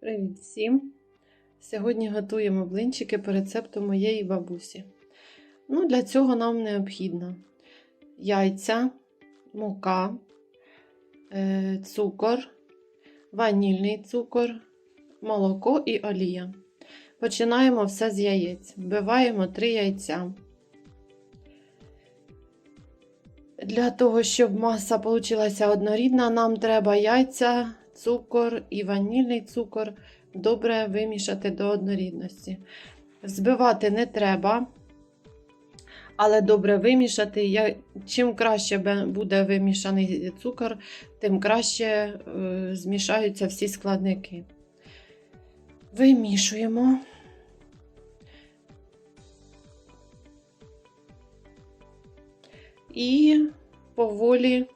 Привіт всім! Сьогодні готуємо блинчики по рецепту моєї бабусі. Ну, для цього нам необхідно яйця, мука, е, цукор, ванільний цукор, молоко і олія. Починаємо все з яєць. Вбиваємо 3 яйця. Для того, щоб маса вийшла однорідна, нам треба яйця, цукор і ванільний цукор добре вимішати до однорідності. Взбивати не треба, але добре вимішати. Чим краще буде вимішаний цукор, тим краще е, змішаються всі складники. Вимішуємо. І поволі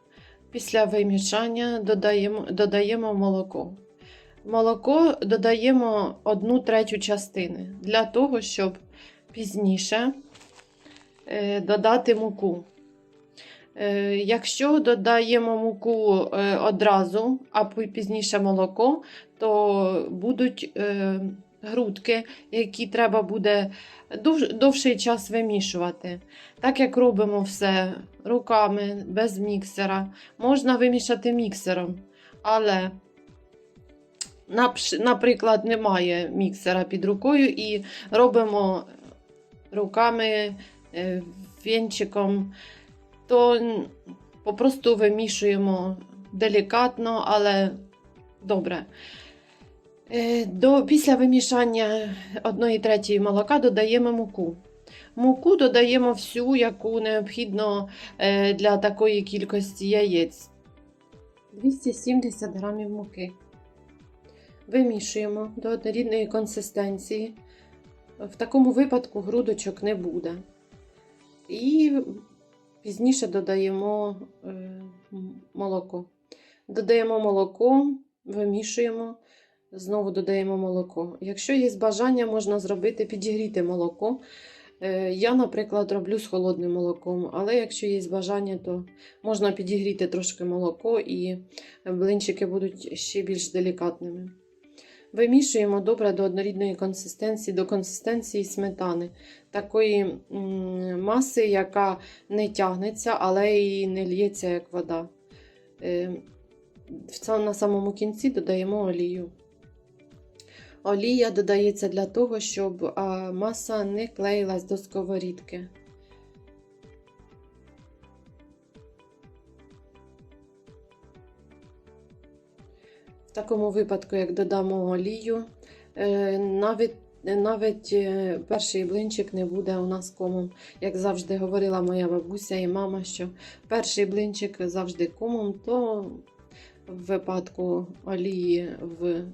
після вимішання додаємо, додаємо молоко. Молоко додаємо 1 третю частини для того, щоб пізніше е, додати муку. Е, Якщо додаємо муку е, одразу, а пізніше молоко, то будуть грудки, які треба буде довший час вимішувати. Так як робимо все руками, без міксера, можна вимішати міксером, але Наприклад, немає міксера під рукою і робимо руками, е, вінчиком, то попросту вимішуємо делікатно, але добре. Е, До, після вимішання 1 третьої молока додаємо муку. Муку додаємо всю, яку необхідно е, для такої кількості яєць. 270 грамів муки. Вимішуємо до однорідної консистенції. В такому випадку грудочок не буде. І пізніше додаємо е, молоко. Додаємо молоко, вимішуємо, знову додаємо молоко. Якщо є бажання, можна зробити підігріти молоко. Е, Я, наприклад, роблю з холодним молоком, але якщо є бажання, то можна підігріти трошки молоко і блинчики будуть ще більш делікатними. Вимішуємо добре до однорідної консистенції, до консистенції сметани, такої маси, яка не тягнеться, але і не лється як вода. Е, На самому кінці додаємо олію. Олія додається для того, щоб маса не клеїлась до сковорідки. В такому випадку, як додамо олію, е, навіть, навіть е, перший блинчик не буде у нас комом. Як завжди говорила моя бабуся і мама, що перший блинчик завжди комом, то в випадку олії в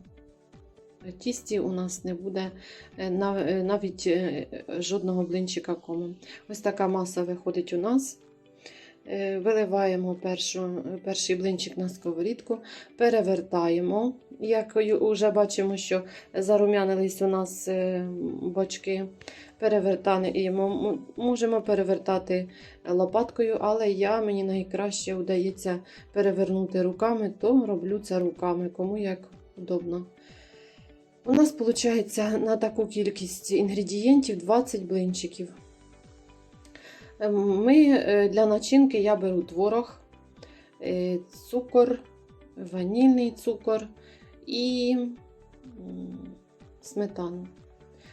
тісті у нас не буде е, е, навіть е, жодного блинчика комом. Ось така маса виходить у нас. Виливаємо першу, перший блинчик на сковорідку, перевертаємо. Як вже бачимо, що зарум'янились у нас бочки, перевертаємо. Можемо перевертати лопаткою, але я мені найкраще вдається перевернути руками, то роблю це руками, кому як удобно. У нас виходить на таку кількість інгредієнтів 20 блинчиків. Ем, Ми е, для начинки я беру творог, е, цукор, ванільний цукор і сметану.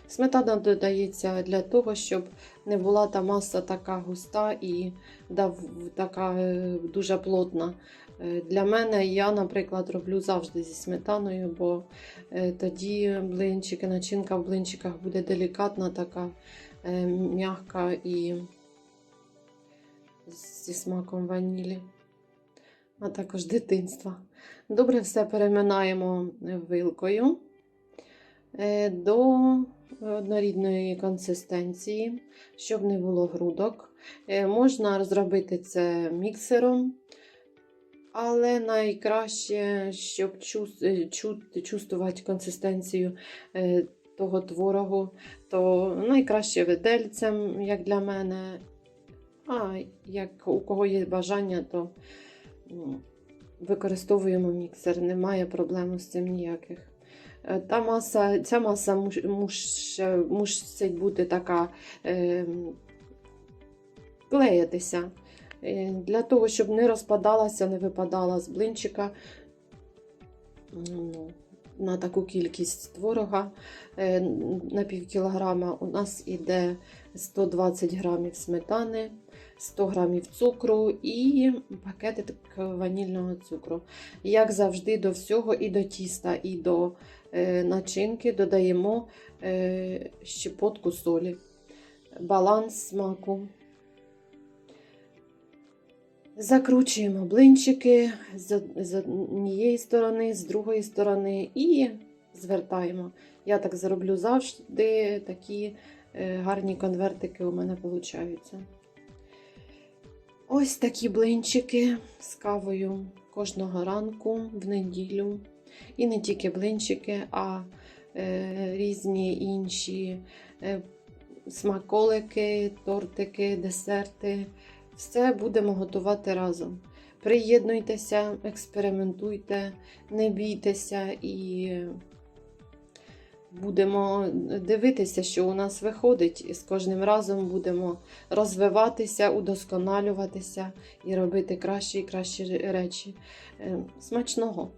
Сметана додається для того, щоб не була та маса така густа і така е, дуже плотна. Е, Для мене я, наприклад, роблю завжди зі сметаною, бо е, тоді блинчики, начинка в блинчиках буде делікатна, така е, м'яка і зі смаком ванілі, а також дитинства. Добре все переминаємо вилкою до однорідної консистенції, щоб не було грудок. Можна зробити це міксером, але найкраще, щоб е, чу- чувствувати консистенцію е, того творогу, то найкраще видельцем, як для мене. А як у кого є бажання, то використовуємо міксер. Немає проблем з цим ніяких. Е, Та маса, ця маса мусить бути така е, клеїтися. Е, Для того, щоб не розпадалася, не випадала з блинчика ну, на таку кількість творога. Е, На пів кілограма у нас іде 120 грамів сметани, 100 грамів цукру і пакетик ванільного цукру. Як завжди, до всього, і до тіста, і до е, начинки додаємо щепотку солі, баланс смаку. Закручуємо блинчики з, однієї сторони, з другої сторони і звертаємо. Я так зроблю завжди, такі е, гарні конвертики у мене получаються. Ось такі блинчики з кавою кожного ранку в неділю. І не тільки блинчики, а е, різні інші е, смаколики, тортики, десерти. Все будемо готувати разом. Приєднуйтеся, експериментуйте, не бійтеся і будемо дивитися, що у нас виходить, і з кожним разом будемо розвиватися, удосконалюватися і робити кращі і кращі речі. Е, Смачного!